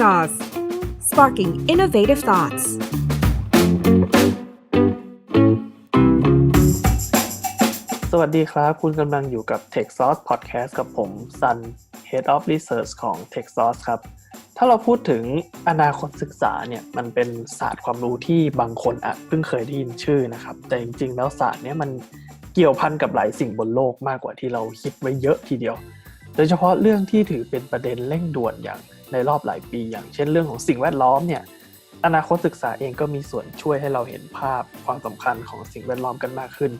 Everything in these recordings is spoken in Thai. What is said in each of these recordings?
Sauce Sparking Innovative Thoughts สวัสดีครับ คุณกำลังอยู่กับ Tech Sauce Podcast กับผม Sun Head of Research ของ Tech Sauce ครับ ถ้าเราพูดถึงอนาคตศึกษาเนี่ย มันเป็นศาสตร์ความรู้ที่บางคนอาจเพิ่งเคยได้ยินชื่อนะครับ แต่จริงๆ แล้วศาสตร์เนี้ยมันเกี่ยวพันกับหลายสิ่งบนโลกมากกว่าที่เราคิดไว้เยอะทีเดียว โดยเฉพาะเรื่องที่ถือเป็นประเด็นเร่งด่วนอย่าง ในรอบหลายปี อย่างเช่นเรื่องของสิ่งแวดล้อมเนี่ยอนาคตศึกษาเองก็มีส่วนช่วยให้เราเห็นภาพความสำคัญของสิ่งแวดล้อมกันมากขึ้น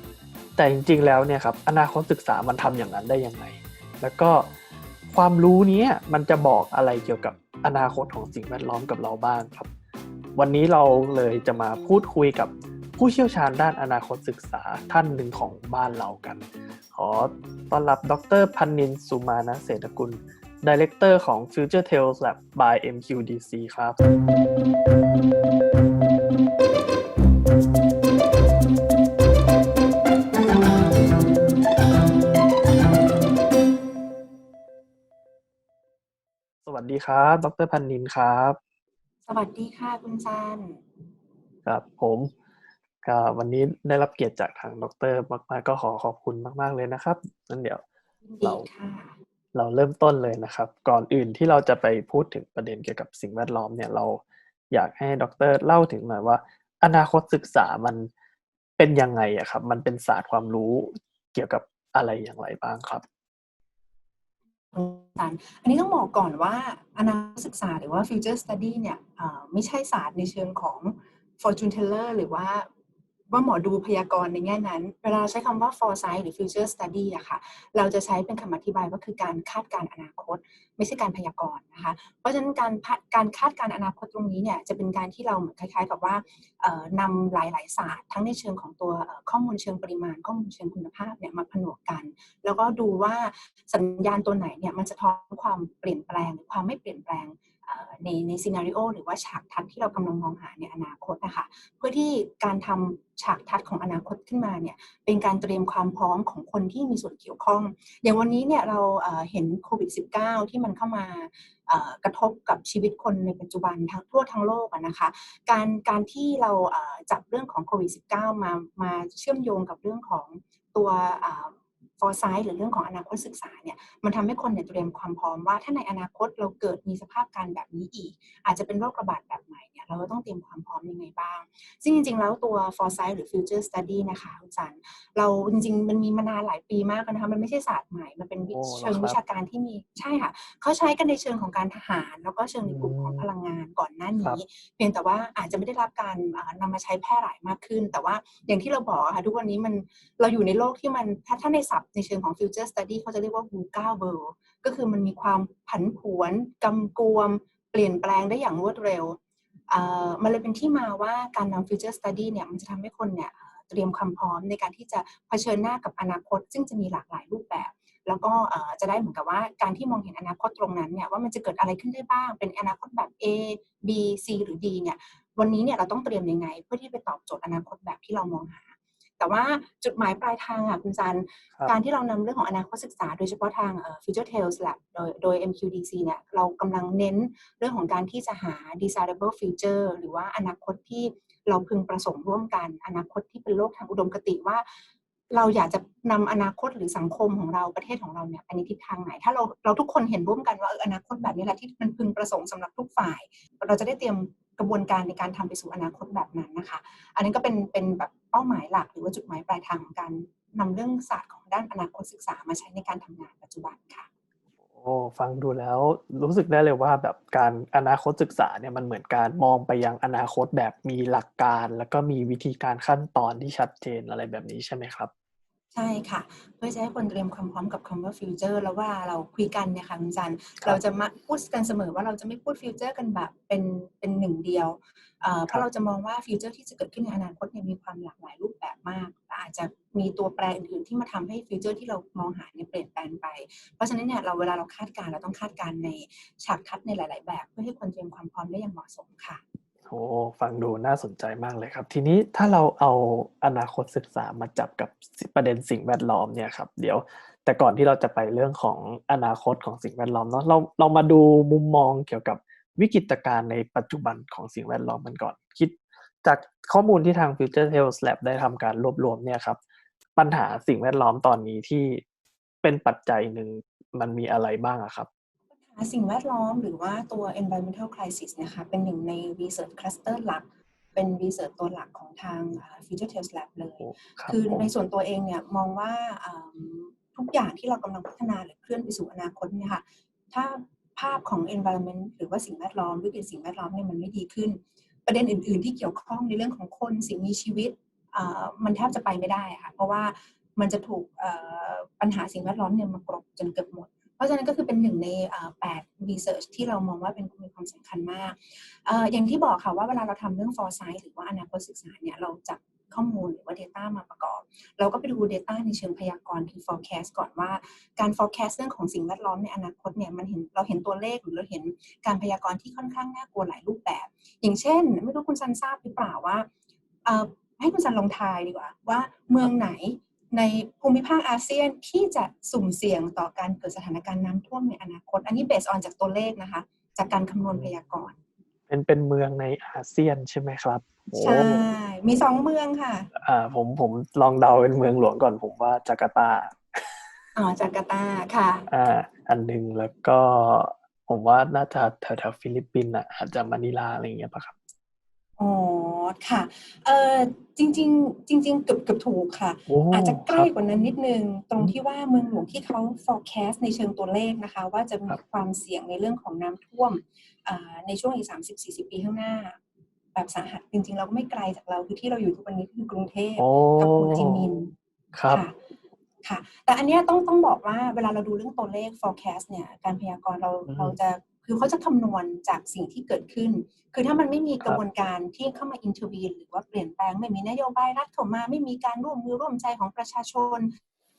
แต่จริงๆแล้วเนี่ยครับอนาคตศึกษามันทำอย่างนั้นได้ยังไง แล้วก็ความรู้นี้มันจะบอกอะไรเกี่ยวกับอนาคตของสิ่งแวดล้อมกับเราบ้างครับ วันนี้เราเลยจะมาพูดคุยกับผู้เชี่ยวชาญด้านอนาคตศึกษาท่านหนึ่งของบ้านเรากัน ขอต้อนรับดรพันนินสุมานะเศรษฐกุล Director ของ Future Tales Lab by MQDC ครับ สวัสดีครับ ดรพันนินครับ สวัสดีค่ะคุณซัน ครับผมก็วันนี้ได้รับเกียรติจากทางดรมากๆก็ขอขอบคุณมาก ๆ เลยนะครับ นั่นเดี๋ยวยินดีค่ะ เราเริ่มต้นเลยนะครับ ก่อนอื่นที่เราจะไปพูดถึงประเด็นเกี่ยวกับสิ่งแวดล้อมเนี่ยเราอยากให้ดรเล่าถึงหน่อยว่า อนาคตศึกษามันเป็นยังไงอะครับ มันเป็นศาสตร์ความรู้เกี่ยวกับอะไรอย่างไรบ้างครับอันนี้ต้องบอกก่อนว่าอนาคตศึกษาหรือว่า future study เนี่ยไม่ใช่ศาสตร์ในเชิงของ fortune teller หรือว่า ว่าหมอดูพยากรณ์ในแง่นั้น เวลาใช้คำว่า foresight หรือ future study อะค่ะ เราจะใช้เป็นคำอธิบายว่าคือการคาดการอนาคต ไม่ใช่การพยากรณ์นะคะ เพราะฉะนั้นการการคาดการอนาคตตรงนี้เนี่ยจะเป็นการที่เราเหมือนคล้าย ๆ กับว่านำหลายๆศาสตร์ ทั้งในเชิงของตัวข้อมูลเชิงปริมาณ ข้อมูลเชิงคุณภาพเนี่ยมาผนวกกัน แล้วก็ดูว่าสัญญาณตัวไหนเนี่ยมันจะท้อนความเปลี่ยนแปลงหรือความไม่เปลี่ยนแปลง ในในซีนารีโอหรือว่าฉากทัศน์ที่เรากำลังมองหาในอนาคตนะคะเพื่อที่การทำฉากทัศน์ของอนาคตขึ้นมาเนี่ยเป็นการเตรียมความพร้อมของคนที่มีส่วนเกี่ยวข้อง อย่างวันนี้เนี่ยเราเห็นโควิด -19 ที่มันเข้ามากระทบกับชีวิตคนในปัจจุบันทั้งทั่วทั้งโลกนะคะการการที่เราจับเรื่องของโควิด -19 มามาเชื่อมโยงกับเรื่องของตัว ฟอร์ไซต์หรือเรื่องของอนาคตศึกษาเนี่ยมันทำให้คนเนี่ยเตรียมความพร้อมว่าถ้าในอนาคตเราเกิดมีสภาพการแบบนี้อีก อาจจะเป็นโรคระบาดแบบ เนี่ยเราก็ต้องเตรียมความพร้อมยังไงบ้าง ซึ่งจริง ๆ แล้วตัว foresight หรือ future study นะคะคุณจันเราจริง ๆ มันมีมานานหลายปีมากแล้วนะคะมันไม่ใช่ศาสตร์ใหม่ มันเป็นวิโอ้เชิงเหรอครับวิชาการที่มีใช่ค่ะเขาใช้กันในเชิงของการทหาร แล้วก็เชิงในกลุ่มของพลังงานก่อนหน้าครับนี้ เพียงแต่ว่าอาจจะไม่ได้รับการอ่านำมาใช้แพร่หลายมากขึ้น แต่ว่าอย่างที่เราบอกอะค่ะทุกวันนี้มันเราอยู่ในโลกที่มันถ้าถ้าในศัพท์ในเชิงของ future study เขาจะเรียกว่า VUCA world ก็คือมันมีความผันผวนกำกวม เปลี่ยนแปลงได้อย่างรวดเร็วเอ่อ มันเลยเป็นที่มาว่าการนำ future study เนี่ยมันจะทำให้คนเนี่ยเตรียมความพร้อมในการที่จะเผชิญหน้ากับอนาคต ซึ่งจะมีหลากหลายรูปแบบ แล้วก็จะได้เหมือนกับว่าการที่มองเห็นอนาคตตรงนั้นเนี่ยว่ามันจะเกิดอะไรขึ้นได้บ้าง เป็นอนาคตแบบ A B C หรือ D เนี่ยวันนี้เนี่ยเราต้องเตรียมยังไง เพื่อที่ไปตอบโจทย์อนาคตแบบที่เรามองหา แต่ว่าจุดหมายปลายทางอะคุณจันครับการที่เรานำเรื่องของอนาคตศึกษา โดยเฉพาะทางเอ่อ Future Tales Lab โดยโดย MQDC เนี่ยเรากำลังเน้นเรื่องของการที่จะหา desirable future หรือว่าอนาคตที่เราพึงประสงค์ร่วมกัน อนาคตที่เป็นโลกทางอุดมคติว่าเราอยากจะนำอนาคตหรือสังคมของเราประเทศของเราเนี่ยไปในทิศทางไหน ถ้าเราเราทุกคนเห็นร่วมกันว่าเอออนาคตแบบนี้แหละที่มันพึงประสงค์สำหรับทุกฝ่าย เราจะได้เตรียมกระบวนการในการทำไปสู่อนาคตแบบนั้นนะคะ อันนี้ก็เป็นเป็นแบบ เป้าหมายหลัก หรือว่าจุดหมายปลายทางของการนำเรื่องศาสตร์ของด้านอนาคตศึกษามาใช้ในการทำงานปัจจุบันค่ะโอ้ฟังดูแล้วรู้สึกได้เลยว่าแบบการอนาคตศึกษาเนี่ยมันเหมือนการมองไปยังอนาคตแบบมีหลักการ แล้วก็มีวิธีการขั้นตอนที่ชัดเจนอะไรแบบนี้ใช่ไหมครับ ใช่ค่ะ เพื่อจะให้คนเตรียมความพร้อมกับคำว่าฟิวเจอร์แล้วว่าเราคุยกันเนี่ยค่ะคุณจันครับเราจะมาพูดกันเสมอว่าเราจะไม่พูดฟิวเจอร์กันแบบเป็นเป็นหนึ่งเดียวเอ่อเพครัราะบเราจะมองว่าฟิวเจอร์ที่จะเกิดขึ้นในอนาคตเนี่ยมีความหลากหลายรูปแบบมากและอาจจะมีตัวแปรอื่นๆที่มาทำให้ฟิวเจอร์ที่เรามองหาเนี่ยเปลี่ยนแปลงไป เพราะฉะนั้นเนี่ยเราเวลาเราคาดการณ์เราต้องคาดการณ์ในฉากทัศน์ในหลาย ๆ แบบ เพื่อให้คนเตรียมความพร้อมได้อย่างเหมาะสมค่ะโอ้ฟังดูน่าสนใจมากเลยครับ ทีนี้ถ้าเราเอาอนาคตศึกษามาจับกับประเด็นสิ่งแวดล้อมเนี่ยครับ เดี๋ยวแต่ก่อนที่เราจะไปเรื่องของอนาคตของสิ่งแวดล้อมเนาะเราเรามาดูมุมมองเกี่ยวกับวิกฤตการณ์ในปัจจุบันของสิ่งแวดล้อมกันก่อน คิดจากข้อมูลที่ทาง Future Tales Lab ได้ทำการรวบรวมเนี่ยครับ ปัญหาสิ่งแวดล้อมตอนนี้ที่เป็นปัจจัยหนึ่งมันมีอะไรบ้างอะครับ ปัญหาสิ่งแวดล้อมหรือว่าตัว environmental crisis นะคะเป็นหนึ่งใน research cluster หลัก เป็น research ตัวหลักของทางอ่า Future Tales Lab เลยครับคือผมในส่วนตัวเองเนี่ยมองว่าอ่าทุกอย่างที่เรากำลังพัฒนาหรือเคลื่อนไปสู่อนาคตเนี่ยค่ะถ้าภาพของ environment หรือว่าสิ่งแวดล้อมวิกฤตสิ่งแวดล้อมเนี่ยมันไม่ดีขึ้น ประเด็นอื่น ๆ ที่เกี่ยวข้องในเรื่องของคนสิ่งมีชีวิตอ่ามันแทบจะไปไม่ได้อะค่ะเพราะว่ามันจะถูกเอ่อปัญหาสิ่งแวดล้อมเนี่ยมากรบจนเกือบหมดเพ ราะฉะนั้นก็คือเป็นหนึ่งในอ่าแปด research ที่เรามองว่าเป็นมีความสำคัญมาก อย่างที่บอกค่ะว่าเวลาเราทำเรื่อง foresight หรือว่าอนาคตศึกษาเนี่ยเราจับข้อมูลหรือว่า Data มาประกอบ เราก็ไปดู Data ในเชิงพยากรณ์คือ forecast ก่อนว่าการ forecast เรื่องของสิ่งแวดล้อมในอนาคตเนี่ยมันเห็นเราเห็นตัวเลขหรือเราเห็นการพยากรณ์ที่ค่อนข้างน่ากลัวหลายรูปแบบ อย่างเช่น ไม่รู้คุณซันทราบหรือเปล่าว่าให้คุณซันลองทายดีกว่าว่าเมืองไหน ในภูมิภาคอาเซียนที่จะสุ่มเสี่ยงต่อการเกิดสถานการณ์น้ำท่วมในอนาคต อันนี้เบสออนจากตัวเลขนะคะ จากการคำนวณพยากรณ์เป็นเป็นเมืองในอาเซียนใช่ไหมครับโอ้ใช่ มีสองเมืองค่ะ อ่า ผมผมลองเดาเป็นเมืองหลวงก่อนผมว่าจาการ์ตาอ๋อจาการ์ตาค่ะ อ่า อันหนึ่งแล้วก็ผมว่าน่าจะแถวแถวๆฟิลิปปินส์อะอาจจะมะนิลาอะไรอย่างเงี้ยป่ะครับอ๋อ ค่ะเออจริงๆจริงๆเกือบเกือบถูกค่ะโอ้อาจจะใกล้ครับกว่านั้นนิดนึง ตรงที่ว่าเมืองหลวงที่เขา forecast ในเชิงตัวเลขนะคะ ว่าจะมีครับความเสี่ยงในเรื่องของน้ำท่วมอ่าในช่วงอีก 30-40 ปีข้างหน้า แบบสาหัสจริง ๆ เราก็ไม่ไกลจากเราคือที่เราอยู่ทุกวันนี้คือกรุงเทพโอ้กับโฮจิมินห์ครับค่ะค่ะ แต่อันเนี้ยต้องต้องบอกว่าเวลาเราดูเรื่องตัวเลข forecast เนี่ย การพยากรณ์เราอืมเราจะ คือเขาจะคำนวณจากสิ่งที่เกิดขึ้น คือถ้ามันไม่มีครับกระบวนการที่เข้ามา intervene หรือว่าเปลี่ยนแปลงไม่มีนโยบายรัฐเข้ามา ไม่มีการร่วมมือร่วมใจของประชาชน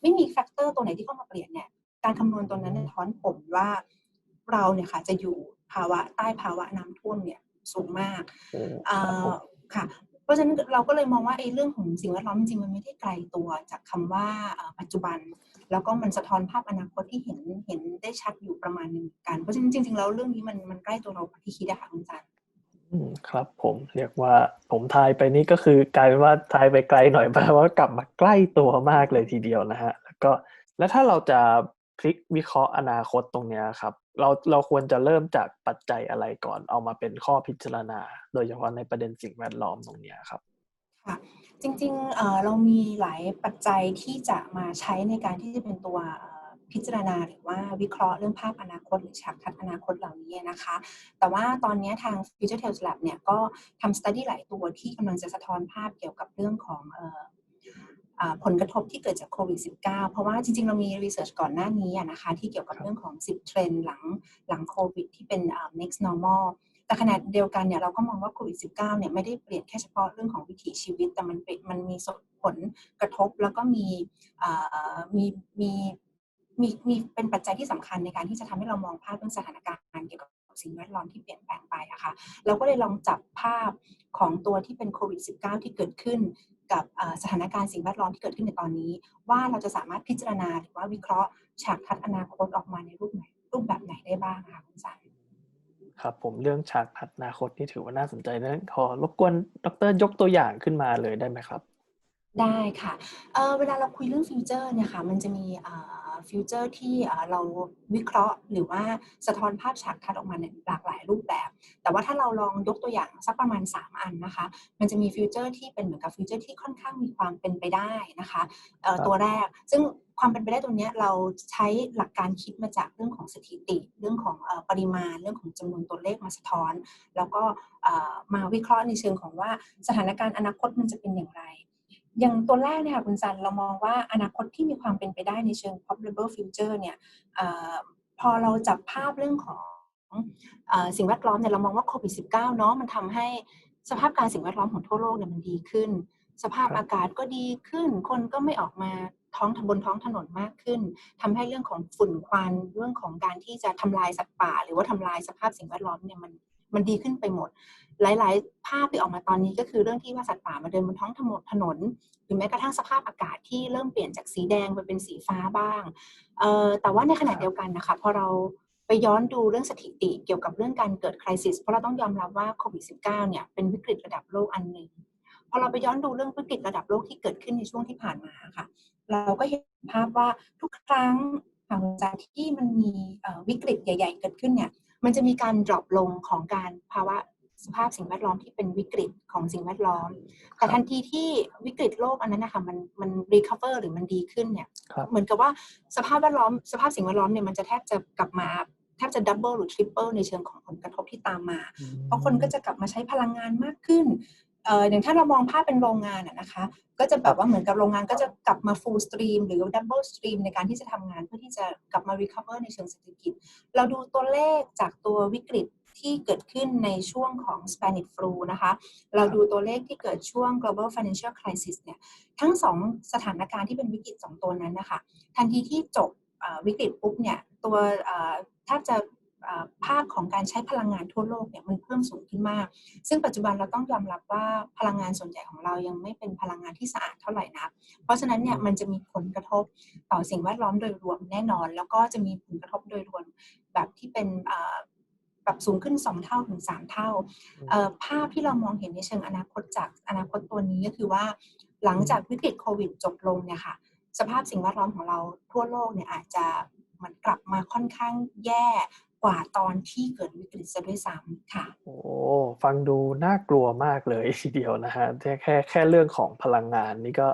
ไม่มีแฟกเตอร์ตัวไหนที่เข้ามาเปลี่ยนเนี่ยการคำนวณตัวนั้นเนี่ยท้อนผมว่าเราเนี่ยค่ะจะอยู่ภาวะใต้ภาวะน้ำท่วมเนี่ยสูงมากโอ้เอ่ครับผอมค่ะ เพราะฉะนั้นเราก็เลยมองว่าไอ้เรื่องของสิ่งแวดล้อมจริงๆมันไม่ได้ไกลตัวจากคำว่าเอ่อปัจจุบัน แล้วก็มันสะท้อนภาพอนาคตที่เห็นเห็นได้ชัดอยู่ประมาณหนึงเหมือนกัน เพราะฉะนั้นจริงๆแล้วเรื่องนี้มันมันใกล้ตัวเรากว่าที่คิดอะค่ะคุณจันอืมครับผมเรียกว่าผมทายไปนี่ก็คือกลายเป็นว่าทายไปไกลหน่อยแปลว่ากลับมาใกล้ตัวมากเลยทีเดียวนะฮะแล้วก็แล้วถ้าเราจะพลิกวิเคราะห์อนาคตตรงเนี้ยครับ เราเราควรจะเริ่มจากปัจจัยอะไรก่อนเอามาเป็นข้อพิจารณา โดยเฉพาะในประเด็นสิ่งแวดล้อมตรงเนี้ยครับค่ะ จริงๆเรามีหลายปัจจัยที่จะมาใช้ในการที่จะเป็นตัวพิจารณาหรือว่าวิเคราะห์เรื่องภาพอนาคต หรือฉากทัดอนาคตเหล่านี้นะคะ แต่ว่าตอนนี้ทาง Future Tales Lab เนี่ยก็ทำ study หลายตัวที่กำลังจะสะท้อนภาพเกี่ยวกับเรื่องของผลกระทบที่เกิดจากโควิด -19 เพราะว่าจริง ๆ เรามี research ก่อนหน้านี้นะคะที่เกี่ยวกับเรื่องของ 10 เทรนด์หลังหลังโควิดที่เป็น next normal แต่ขณะเดียวกันเนี่ยเราก็มองว่าโควิด -19 เนี่ยไม่ได้เปลี่ยนแค่เฉพาะเรื่องของวิถีชีวิต แต่มันเป็นมันมีส่งผลกระทบแล้วก็มีมีมีมีมีเป็นปัจจัยที่สำคัญในการที่จะทำให้เรามองภาพเรื่องสถานการณ์เกี่ยวกับสิ่งแวดล้อมที่เปลี่ยนแปลงไปอะค่ะเราก็เลยลองจับภาพของตัวที่เป็นโควิด -19 ที่เกิดขึ้นกับสถานการณ์สิ่งแวดล้อมที่เกิดขึ้นในตอนนี้ ว่าเราจะสามารถพิจารณาหรือว่าวิเคราะห์ ฉากทัดอนาคตออกมาในรูปไหนรูปแบบไหนได้บ้างคะคุณจัน ครับผมเรื่องฉากทัดอนาคตนี่ถือว่าน่าสนใจนะขอรบกวนดรยกตัวอย่างขึ้นมาเลยได้ไหมครับ ได้ค่ะเอ่อเวลาเราคุยเรื่องฟิวเจอร์เนี่ยค่ะมันจะมีฟิวเจอร์ที่อ่าเราวิเคราะห์หรือว่าสะท้อนภาพฉากทัดออกมาในหลากหลายรูปแบบ แต่ว่าถ้าเราลองยกตัวอย่างสักประมาณ 3 อันนะคะ มันจะมีฟิวเจอร์ที่เป็นเหมือนกับฟิวเจอร์ที่ค่อนข้างมีความเป็นไปได้นะคะเอ่อครับตัวแรกซึ่ง ความเป็นไปได้ตรงเนี้ยเราใช้หลักการคิดมาจากเรื่องของสถิติ เรื่องของเอ่อปริมาณ เรื่องของจำนวนตัวเลขมาสะท้อน แล้วก็เอ่อมาวิเคราะห์ในเชิงของว่าสถานการณ์อนาคตมันจะเป็นอย่างไร อย่างตัวแรกเนี่ยค่ะคุณจันเรามองว่าอนาคตที่มีความเป็นไปได้ในเชิง probable future เนี่ยเออพอเราจับภาพเรื่องของเออสิ่งแวดล้อมเนี่ยเรามองว่าโควิด -19 เนาะมันทำให้สภาพการสิ่งแวดล้อมของทั่วโลกเนี่ยมันดีขึ้น สภาพครับอากาศก็ดีขึ้น คนก็ไม่ออกมา ท้องบนท้องถนนมากขึ้นทำให้เรื่องของฝุ่นควันเรื่องของการที่จะทำลายสัตว์ป่า หรือว่าทำลายสภาพสิ่งแวดล้อมเนี่ยมันมันดีขึ้นไปหมด หลาย ๆ ภาพที่ออกมาตอนนี้ก็คือเรื่องที่ว่าสัตว์ป่ามาเดินบนท้องถนน หรือแม้กระทั่งสภาพอากาศที่เริ่มเปลี่ยนจากสีแดงไปเป็นสีฟ้าบ้างเอ่อแต่ว่าในขณะเดียวกันนะคะพอเราไปย้อนดูเรื่องสถิติเกี่ยวกับเรื่องการเกิดคริสิสเพราะเราต้องยอมรับว่าโควิด -19 เนี่ยเป็นวิกฤตระดับโลกอันหนึ่งพอเราไปย้อนดูเรื่องวิกฤตระดับโลกที่เกิดขึ้นในช่วงที่ผ่านมาค่ะ เราก็เห็นภาพว่าทุกครั้งหลังจากที่มันมีวิกฤตใหญ่ ๆ เกิดขึ้นเนี่ย มันจะมีการดรอปลงของการภาวะสภาพสิ่งแวดล้อมที่เป็นวิกฤตของสิ่งแวดล้อม แต่ทันทีที่วิกฤตโลกอันนั้นนะคะมันมันรีคาเวอร์หรือมันดีขึ้นเนี่ยครับเหมือนกับว่าสภาพแวดล้อมสภาพสิ่งแวดล้อมเนี่ยมันจะแทบจะกลับมาแทบจะดับเบิลหรือทริปเปิลในเชิงของผลกระทบที่ตามมา เพราะคนก็จะกลับมาใช้พลังงานมากขึ้น เอ่ออย่างถ้าเรามองภาพเป็นโรงงานอะนะคะก็จะแบบว่าเหมือนกับโรงงานก็จะกลับมา full stream หรือ double stream ในการที่จะทำงานเพื่อที่จะกลับมา recover ในเชิงเศรษฐกิจ เราดูตัวเลขจากตัววิกฤตที่เกิดขึ้นในช่วงของ Spanish flu นะคะ เราดูตัวเลขที่เกิดช่วง global financial crisis เนี่ย ทั้งสองสถานการณ์ที่เป็นวิกฤตสองตัวนั้นนะคะ ทันทีที่จบวิกฤตปุ๊บเนี่ย ตัวแทบจะ ภาพของการใช้พลังงานทั่วโลกเนี่ยมันเพิ่มสูงขึ้นมาก ซึ่งปัจจุบันเราต้องยอมรับว่าพลังงานส่วนใหญ่ของเรายังไม่เป็นพลังงานที่สะอาดเท่าไหร่นัก เพราะฉะนั้นเนี่ยมันจะมีผลกระทบต่อสิ่งแวดล้อมโดยรวมแน่นอน แล้วก็จะมีผลกระทบโดยรวมแบบที่เป็นเอ่อแบบสูงขึ้น 2 เท่าถึง 3 เท่าเอ่อภาพที่เรามองเห็นในเชิงอนาคตจากอนาคตตัวนี้ก็คือว่า หลังจากวิกฤตโควิดจบลงเนี่ยค่ะสภาพสิ่งแวดล้อมของเราทั่วโลกเนี่ยอาจจะมันกลับมาค่อนข้างแย่ กว่าตอนที่เกิดวิกฤตซะด้วยซ้ำค่ะ โอ้ฟังดูน่ากลัวมากเลยทีเดียวนะฮะแค่แค่แค่เรื่องของพลังงานนี่ก็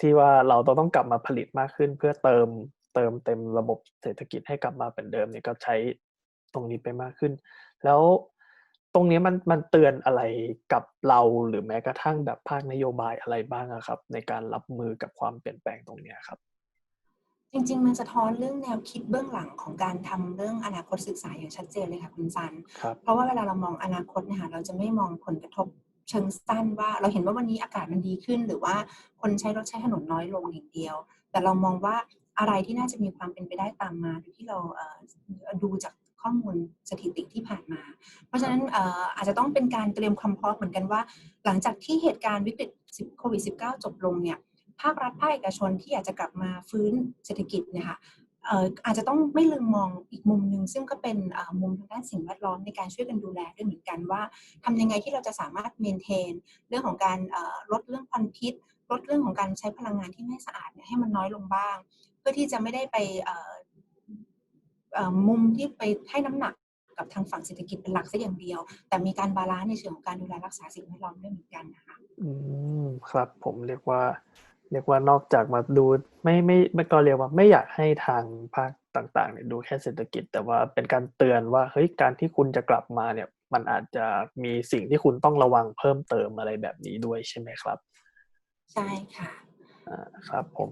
ที่ว่าเราต้องกลับมาผลิตมากขึ้น เพื่อเติมเติมเต็มระบบเศรษฐกิจให้กลับมาเป็นเดิมเนี่ยก็ใช้ตรงนี้ไปมากขึ้น แล้วตรงนี้มันมันเตือนอะไรกับเราหรือแม้กระทั่งแบบภาคนโยบายอะไรบ้างครับ ในการรับมือกับความเปลี่ยนแปลงตรงนี้ครับ จริง ๆ มันสะท้อนเรื่องแนวคิดเบื้องหลังของการทำเรื่องอนาคตศึกษาอย่างชัดเจนเลยค่ะคุณซันครับเพราะว่าเวลาเรามองอนาคตเนี่ยค่ะเราจะไม่มองผลกระทบเชิงสั้นว่าเราเห็นว่าวันนี้อากาศมันดีขึ้น หรือว่าคนใช้รถใช้ถนนน้อยลงอย่างเดียว แต่เรามองว่าอะไรที่น่าจะมีความเป็นไปได้ตามมาโดยที่เราเอ่อดูจากข้อมูลสถิติที่ผ่านมา เพราะฉะนั้นเอ่ออาจจะต้องเป็นการเตรียมความพร้อมเหมือนกันว่า หลังจากที่เหตุการณ์วิกฤตโควิด -19 จบลงเนี่ย ภาครัฐภาคเอกชนที่อยากจะกลับมาฟื้นเศรษฐกิจเนี่ยค่ะอาจจะต้องไม่ลืมมองอีกมุมหนึ่งซึ่งก็เป็นมุมทางด้านสิ่งแวดล้อมในการช่วยกันดูแลด้วยเหมือนกันว่าทำยังไงที่เราจะสามารถเมนเทน เรื่องของการลดเรื่องควันพิษ ลดเรื่องของการใช้พลังงานที่ไม่สะอาดให้มันน้อยลงบ้าง เพื่อที่จะไม่ได้ไปมุมที่ไปให้น้ำหนักกับทางฝั่งเศรษฐกิจเป็นหลักซะอย่างเดียว แต่มีการบาลานซ์ในเชิงของการดูแลรักษาสิ่งแวดล้อมด้วยเหมือนกันนะคะอืมครับผมเรียกว่า เรียกว่านอกจากมาดูไม่ไม่ไม่ก็เรียกว่าไม่อยากให้ทางภาคต่างๆเนี่ยดูแค่เศรษฐกิจ แต่ว่าเป็นการเตือนว่าเฮ้ยการที่คุณจะกลับมาเนี่ย มันอาจจะมีสิ่งที่คุณต้องระวังเพิ่มเติมอะไรแบบนี้ด้วยใช่ไหมครับ ใช่ค่ะอ่าครับผม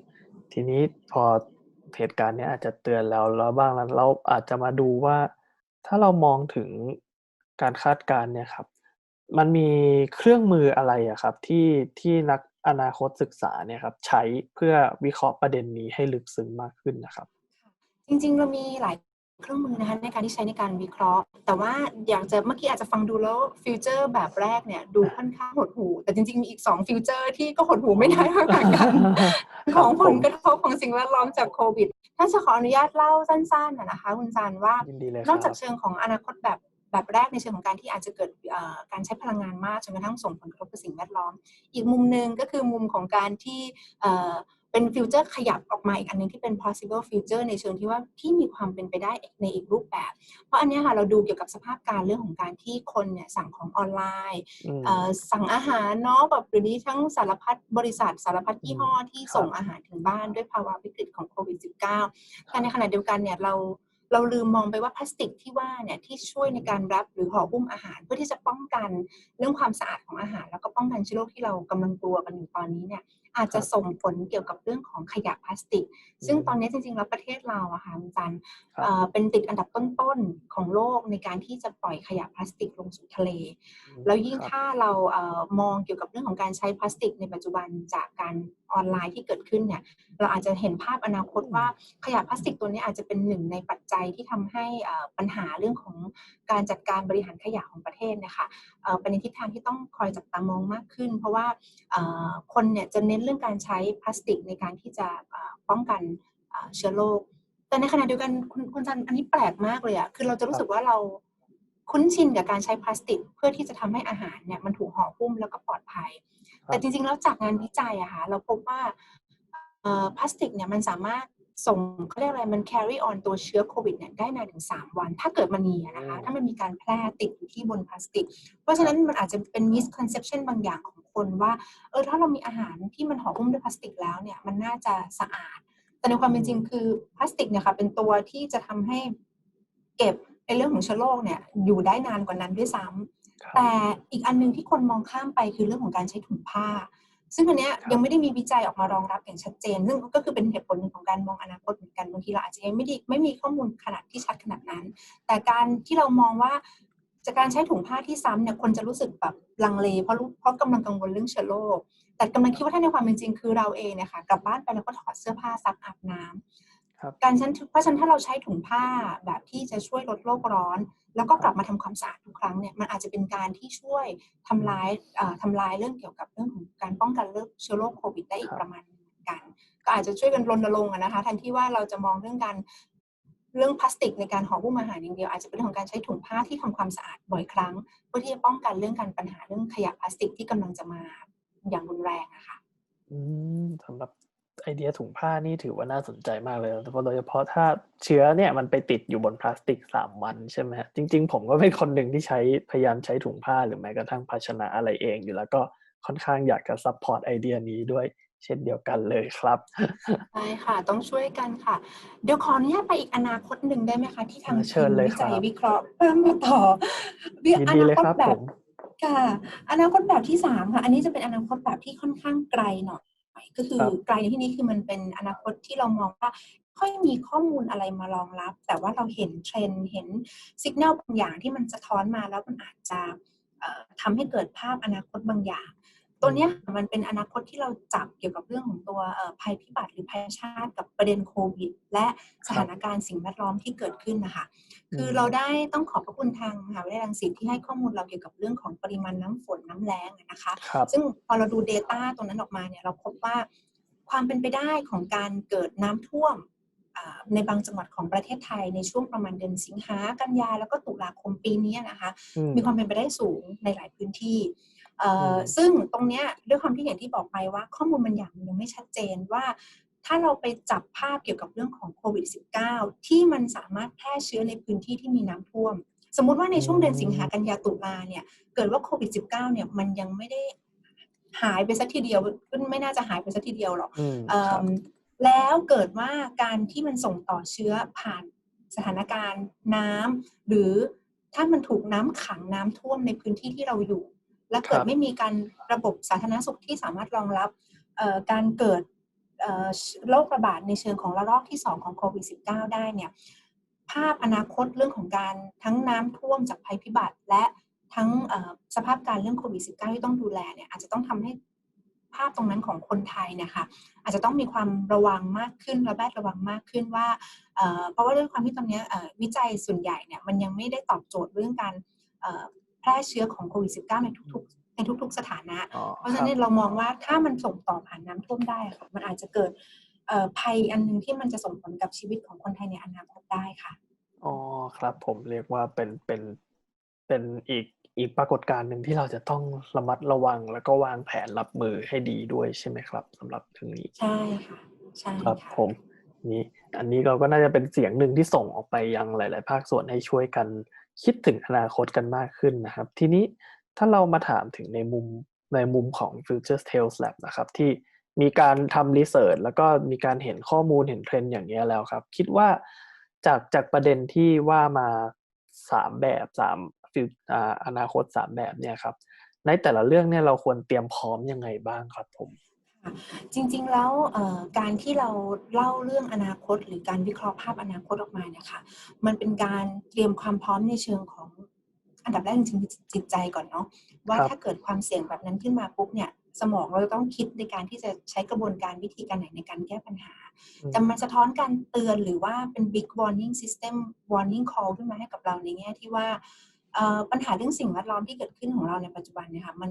ทีนี้พอเหตุการณ์เนี้ยอาจจะเตือนแล้วแล้วบ้างแล้วเราอาจจะมาดูว่า ถ้าเรามองถึงการคาดการณ์เนี่ยครับ มันมีเครื่องมืออะไรอะครับ ที่ที่นัก อนาคตศึกษาเนี่ยครับใช้เพื่อวิเคราะห์ประเด็นนี้ให้ลึกซึ้งมากขึ้นนะครับ จริงๆเรามีหลายเครื่องมือนะคะในการที่ใช้ในการวิเคราะห์ แต่ว่าอยากจะเมื่อกี้อาจจะฟังดูแล้วฟิวเจอร์แบบแรกเนี่ยดูค่อนข้างหดหูแต่จริงๆ มีอีก 2 ฟิวเจอร์ที่ก็หดหูไม่ได้เหมือนกันครัขบองผลผมกระทบของสิ่งแวดล้อมจากโควิด ถ้าจะขออนุญาตเล่าสั้นๆนะนะคะคุณจันว่ายินดีเลยคนอรักจากบเชิงของอนาคตแบบ แบบแรกในเชิงของการที่อาจจะเกิดเอ่อการใช้พลังงานมากจนกระทั่งส่งผลกระทบกับสิ่งแวดล้อม อีกมุมหนึ่งก็คือมุมของการที่เอ่อเป็นฟิวเจอร์ขยับออกมาอีกอันหนึงที่เป็น possible future ในเชิงที่ว่าที่มีความเป็นไปได้ในอีกรูปแบบ เพราะอันเนี้ยค่ะเราดูเกี่ยวกับสภาพการเรื่องของการที่คนเนี่ยสั่งของออนไลน์อืมเอ่อสั่งอาหารเนาะแบบเดี๋ยวนี้ทั้งสารพัดบริษัทสารพัดยี่ห้อที่ครับส่งอาหารถึงบ้านด้วยภาวะวิกฤตของโควิด -19 แต่ในขณะเดียวกันเนี่ยเรา เราลืมมองไปว่าพลาสติกที่ว่าเนี่ยที่ช่วยในการรับหรือห่อหุ้มอาหาร เพื่อที่จะป้องกันเรื่องความสะอาดของอาหาร แล้วก็ป้องกันเชื้อโรคที่เรากำลังกลัวกันอยู่ตอนนี้เนี่ย อาจจะส่งผลเกี่ยวกับเรื่องของขยะพลาสติก ซึ่งตอนนี้จริงๆแล้วประเทศเราอะค่ะคุณจันครับเอ่อเป็นติดอันดับต้นๆของโลกในการที่จะปล่อยขยะพลาสติกลงสู่ทะเล แล้วยิ่งครับถ้าเราเอ่อมองเกี่ยวกับเรื่องของการใช้พลาสติกในปัจจุบันจากการออนไลน์ที่เกิดขึ้นเนี่ยเราอาจจะเห็นภาพอนาคตว่าขยะพลาสติกตัวนี้อาจจะเป็นหนึ่งในปัจจัยที่ทำให้เอ่อปัญหาเรื่องของการจัดการบริหารขยะของประเทศเนะคะเอ่อเป็นในทิศทางที่ต้องคอยจับตามองมากขึ้น เพราะว่าเอ่อคนเนี่ยจะเน้นเรื่องการใช้พลาสติกในการที่จะเอ่อป้องกันเอ่อเชื้อโรค แต่ในขณะเดียวกันคุณคุณจันอันนี้แปลกมากเลยอะคือเราจะรู้สึกว่าเราคุ้นชินกับการใช้พลาสติก เพื่อที่จะทำให้อาหารเนี่ยมันถูกห่อหุ้มแล้วก็ปลอดภัยครับแต่จริง ๆ แล้วจากงานวิจัยอะค่ะเราพบว่าเอ่อพลาสติกเนี่ยมันสามารถส่งเขาเรียกอะไรมัน carry on ตัวเชื้อโควิดเนี่ยได้นานถึง 3 วัน ถ้าเกิดมันมีอะนะคะอืมถ้ามันมีการแพร่ติดอยู่ที่บนพลาสติก เพราะฉะนั้นมันอาจจะเป็น misconception บางอย่างของ คนว่าเออถ้าเรามีอาหารที่มันห่อหุ้มด้วยพลาสติกแล้วเนี่ยมันน่าจะสะอาด แต่ในความเป็นจริงคือพลาสติกเนี่ยค่ะเป็นตัวที่จะทำให้เก็บในเรื่องของเชื้อโรคเนี่ยอยู่ได้นานกว่านั้นด้วยซ้ำครับแต่อีกอันหนึงที่คนมองข้ามไปคือเรื่องของการใช้ถุงผ้า ซึ่งอันเนี้ยครับยังไม่ได้มีวิจัยออกมารองรับอย่างชัดเจน ซึ่งก็คือเป็นเหตุผลหนึ่งของการมองอนาคตเหมือนกันบางทีเราอาจจะยังไม่ได้ไม่มีข้อมูลขนาดที่ชัดขนาดนั้น แต่การที่เรามองว่า จากการใช้ถุงผ้าที่ซ้ำเนี่ยคนจะรู้สึกแบบลังเลเพราะรู้เพราะกำลังกังวลเรื่องเชื้อโรคแต่กำลังคิดว่าถ้าในความเป็นจริงคือเราเองเนี่ยค่ะกลับบ้านไปแล้วก็ถอดเสื้อผ้าซักอาบน้ำครับการฉันเพราะฉะนั้นถ้าเราใช้ถุงผ้าแบบที่จะช่วยลดโลกร้อน แล้วก็กลับมาทำความสะอาดทุกครั้งเนี่ยมันอาจจะเป็นการที่ช่วยทำลายเอ่อทำลายเรื่องเกี่ยวกับเรื่องของการป้องกันเรื่องเชื้อโรคโควิดได้อีกประมาณหนึงเหมือนกัน ก็อาจจะช่วยกันรณรงค์อะนะคะแทนที่ว่าเราจะมองเรื่องการ เรื่องพลาสติกในการห่อหุ้มอาหารอย่างเดียวอาจจะเป็นเรื่องของการใช้ถุงผ้าที่ทำความสะอาดบ่อยครั้ง เพื่อที่จะป้องกันเรื่องการปัญหาเรื่องขยะพลาสติกที่กำลังจะมาอย่างรุนแรงอะค่ะอืมสำหรับไอเดียถุงผ้านี่ถือว่าน่าสนใจมากเลยเพราะโดยเฉพาะถ้าเชื้อเนี่ยมันไปติดอยู่บนพลาสติกสามวันใช่ไหมฮะจริง ๆ ผมก็เป็นคนหนึ่งที่ใช้พยายามใช้ถุงผ้าหรือแม้กระทั่งภาชนะอะไรเองอยู่แล้วก็ค่อนข้างอยากจะซัพพอร์ตไอเดียนี้ด้วย เช่นเดียวกันเลยครับใช่ค่ะ ต้องช่วยกันค่ะ เดี๋ยวขออนุญาตไปอีกอนาคตหนึ่งได้ไหมคะ ที่ทางเชิญเลยวิจัยครับวิเคราะห์เพิ่มมาต่อวิยินดีเลยครับแบผบมค่ะอนาคตแบบที่สามค่ะ อันนี้จะเป็นอนาคตแบบที่ค่อนข้างไกลหน่อยก็คือครับไกลในที่นี้คือมันเป็นอนาคตที่เรามองว่าค่อยมีข้อมูลอะไรมารองรับ แต่ว่าเราเห็นเทรนด์เห็นสัญญาณบางอย่างที่มันสะท้อนมาแล้วมันอาจจะเอ่อทำให้เกิดภาพอนาคตบางอย่าง ตัวเนี้ยค่ะมันเป็นอนาคตที่เราจับเกี่ยวกับเรื่องของตัวเอ่อภัยพิบัติหรือภัยธรรมชาติกับประเด็นโควิด และสถานการณ์สิ่งแวดล้อมที่เกิดขึ้นนะคะ คือเราได้ต้องขอบพระคุณทางมหาวิทยาลัยรังสิตที่ให้ข้อมูลเราเกี่ยวกับเรื่องของปริมาณน้ำฝนน้ำแล้งอะนะคะครับซึ่งพอเราดู Data ตรงนั้นออกมาเนี่ยเราพบว่าความเป็นไปได้ของการเกิดน้ำท่วมอ่าในบางจังหวัดของประเทศไทยในช่วงประมาณเดือนสิงหากันยาแล้วก็ตุลาคมปีนี้นะคะอืมมีความเป็นไปได้สูงในหลายพื้นที่เอ่ออม ซึ่งตรงเนี้ยด้วยความที่อย่างที่บอกไปว่า ข้อมูลบางอย่างมันยังไม่ชัดเจนว่า ถ้าเราไปจับภาพเกี่ยวกับเรื่องของโควิด -19 ที่มันสามารถแพร่เชื้อในพื้นที่ที่มีน้ำท่วม สมมุติว่าในช่วงเดือนสิงหากันยาตุลาเนี่ยเกิดว่าโควิด -19 เนี่ยมันยังไม่ได้หายไปสักทีเดียวไม่น่าจะหายไปสักทีเดียวหรอกอืมเอิ่ครับมแล้วเกิดว่าการที่มันส่งต่อเชื้อผ่านสถานการณ์น้ำหรือถ้ามันถูกน้ำขังน้ำท่วมในพื้นที่ที่เราอยู่ และเกิคดรับไม่มีการระบบสาธารณสุขที่สามารถรองรับเอ่อการเกิดเอ่อโรคระบาดในเชิงของระลอกที่ 2 ของโควิด -19 ได้เนี่ยภาพอนาคตเรื่องของการทั้งน้ำท่วมจากภัยพิบัติ และทั้งเอ่อสภาพการเรื่องโควิด -19 ที่ต้องดูแลเนี่ยอาจจะต้องทำให้ภาพตรงนั้นของคนไทยเนี่ยค่ะอาจจะต้องมีความระวังมากขึ้นระแวดระวังมากขึ้นว่าเอ่อเพราะว่าด้วยความที่ตอนเนี้ยเอ่อวิจัยส่วนใหญ่เนี่ยมันยังไม่ได้ตอบโจทย์เรื่องการเอ่อแพร่เชื้อของโควิด -19 ในทุกๆ ในทุกๆ สถานะอ๋อเพราะคฉะรับนั้นเรามองว่าถ้ามันส่งต่อผ่านน้ำท่วมได้ค่ะมันอาจจะเกิดเอ่อภัยอันหนึงที่มันจะส่งผลกับชีวิตของคนไทยในอนาคตได้ค่ะอ๋อครับผมเรียกว่าเป็นเป็นเป็นอีกอีกปรากฏการณ์หนึ่งที่เราจะต้องระมัดระวัง แล้วก็วางแผนรับมือให้ดีด้วยใช่ไหมครับสำหรับถึงนี้ใช่ค่ะใช่ครับค่ะผมนี่อันนี้เราก็น่าจะเป็นเสียงหนึ่งที่ส่งออกไปยังหลาย ๆ ภาคส่วนให้ช่วยกัน คิดถึงอนาคตกันมากขึ้นนะครับ ทีนี้ถ้าเรามาถามถึงในมุมในมุมของ Future Tales Lab นะครับที่มีการทำรีเสิร์ชแล้วก็มีการเห็นข้อมูลเห็นเทรนด์อย่างนี้ยแล้วครับ คิดว่าจากจากประเด็นที่ว่ามาสามแบบสามฟิวอ่าอนาคตสามแบบเนี่ยครับในแต่ละเรื่องเนี่ยเราควรเตรียมพร้อมยังไงบ้างครับผม จริงๆ แล้วเอ่อการที่เราเล่าเรื่องอนาคต หรือการวิเคราะห์ภาพอนาคตออกมาเนี่ยค่ะ มันเป็นการเตรียมความพร้อมในเชิงของอันดับแรกจริงๆจิตใจก่อนเนาะว่าครับถ้าเกิดความเสี่ยงแบบนั้นขึ้นมาปุ๊บเนี่ยสมองเราจะต้องคิดในการที่จะใช้กระบวนการวิธีการไหนในการแก้ปัญหาอืมแต่มันสะท้อนการเตือนหรือว่าเป็น big warning system warning call ขึ้นมาให้กับเราในแง่ที่ว่าเอ่อปัญหาเรื่องสิ่งแวดล้อมที่เกิดขึ้นของเราในปัจจุบันเนี่ยค่ะมัน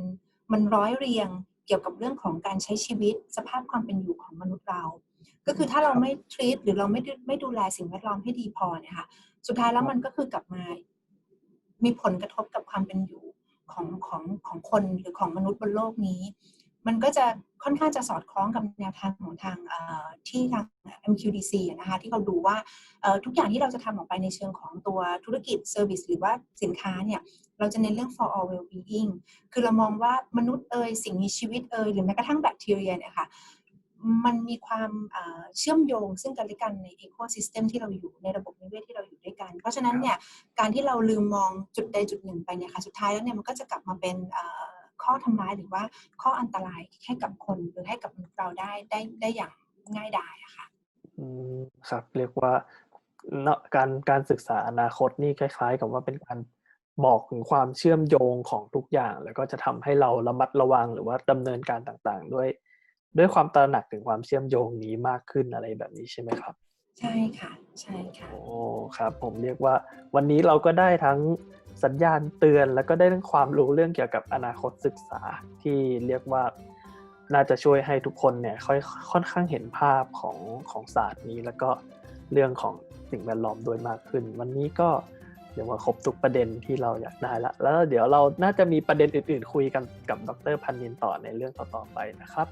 มันร้อยเรียง เกี่ยวกับเรื่องของการใช้ชีวิตสภาพความเป็นอยู่ของมนุษย์เรา ก็คือถ้าเราไม่ treat หรือเราไม่ดูไม่ดูแลสิ่งแวดล้อมให้ดีพอเนี่ยค่ะสุดท้ายแล้วมันก็คือกลับมา มีผลกระทบกับความเป็นอยู่ของของของคนหรือของมนุษย์บนโลกนี้ มันก็จะค่อนข้างจะสอดคล้องกับแนวทางของทางที่ทาง MQDC นะคะที่เขาดูว่าทุกอย่างที่เราจะทำออกไปในเชิงของตัวธุรกิจ Service หรือว่าสินค้าเนี่ยเราจะเน้นเรื่อง for all well-being คือเรามองว่ามนุษย์เอ่ยสิ่งมีชีวิตเอ่ยหรือแม้กระทั่งแบคทีเรียเนี่ยค่ะมันมีความเชื่อมโยงซึ่งกันและกันใน ecosystem ที่เราอยู่ในระบบนิเวศที่เราอยู่ด้วยกัน เพราะฉะนั้นเนี่ยการที่เราลืมมองจุดใดจุดหนึ่งไปเนี่ยค่ะสุดท้ายแล้วเนี่ยมันก็จะกลับมาเป็น ข้อทำร้ายหรือว่าข้ออันตรายให้กับคนหรือให้กับมนุษย์เราได้ได้ได้อย่างง่ายดายอะค่ะอืมครับเรียกว่าเนาะการการศึกษาอนาคตนี่คล้าย ๆ กับว่าเป็นการบอกถึงความเชื่อมโยงของทุกอย่าง แล้วก็จะทำให้เราระมัดระวังหรือว่าดำเนินการต่างๆ ด้วย ด้วยความตระหนักถึงความเชื่อมโยงนี้มากขึ้นอะไรแบบนี้ใช่ไหมครับ ใช่ค่ะ ใช่ค่ะโอ้ครับ ผมเรียกว่าวันนี้เราก็ได้ทั้ง สัญญาณเตือน แล้วก็ได้ทั้งความรู้เรื่องเกี่ยวกับอนาคตศึกษาที่เรียกว่าน่าจะช่วยให้ทุกคนเนี่ยค่อยค่อนข้างเห็นภาพของของศาสตร์นี้ แล้วก็เรื่องของสิ่งแวดล้อมด้วยมากขึ้น วันนี้ก็เรียกว่าครบทุกประเด็นที่เราอยากได้ละแล้วเดี๋ยวเราน่าจะมีประเด็นอื่น ๆ คุยกันกับดรพันนินต่อในเรื่องต่อๆไปนะครับ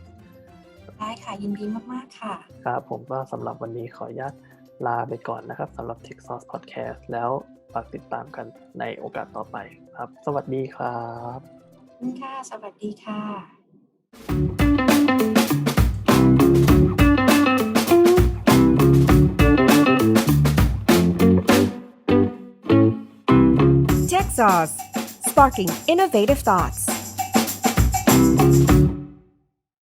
ได้ค่ะยินดีมากๆค่ะ ครับ ผมก็สำหรับวันนี้ขออนุญาตลาไปก่อนนะครับสำหรับ Tech Source Podcast แล้ว ฝากติดตามกันในโอกาสต่อไปครับ สวัสดีครับขอบคุณค่ะ สวัสดีค่ะ Tech Sauce, sparking innovative thoughts.